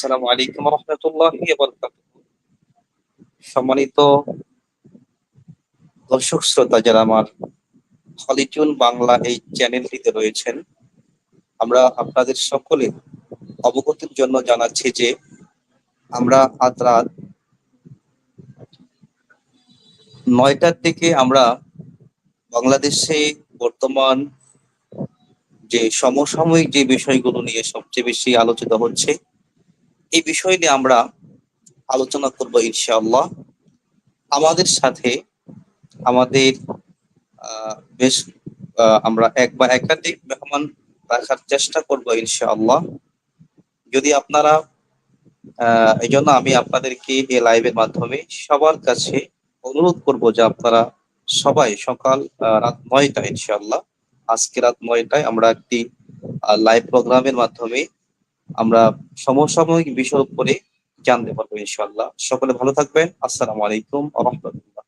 আসসালামু আলাইকুম রহমতুল্লাহ সম্মানিত দর্শক শ্রোতা যারা আমার হলিচুন বাংলা এই চ্যানেলটিতে রয়েছেন, আমরা আপনাদের সকলে অবগতির জন্য জানাচ্ছি যে আমরা আজ রাত নয়টার থেকে আমরা বাংলাদেশে বর্তমান যে সমসাময়িক যে বিষয়গুলো নিয়ে সবচেয়ে বেশি আলোচিত হচ্ছে এই বিষয় নিয়ে আমরা আলোচনা করব ইনশাআল্লাহ। আমাদের সাথে আমাদের বেশ আমরা এক বা একাধিক মেহমান রাখার চেষ্টা করব ইনশাআল্লাহ। যদি আপনারা আহ, এই জন্য আমি আপনাদেরকে এই লাইভের মাধ্যমে সবার কাছে অনুরোধ করব যে আপনারা সবাই সকাল রাত নয়টা ইনশাআল্লাহ আজকে রাত নয়টায় আমরা একটি লাইভ প্রোগ্রামের মাধ্যমে আমরা সমসাময়িক বিষয় উপরে জানতে পারব ইনশাল্লাহ সকলে ভালো থাকবেন। আসসালামু আলাইকুম রাহমাতুল্লাহ।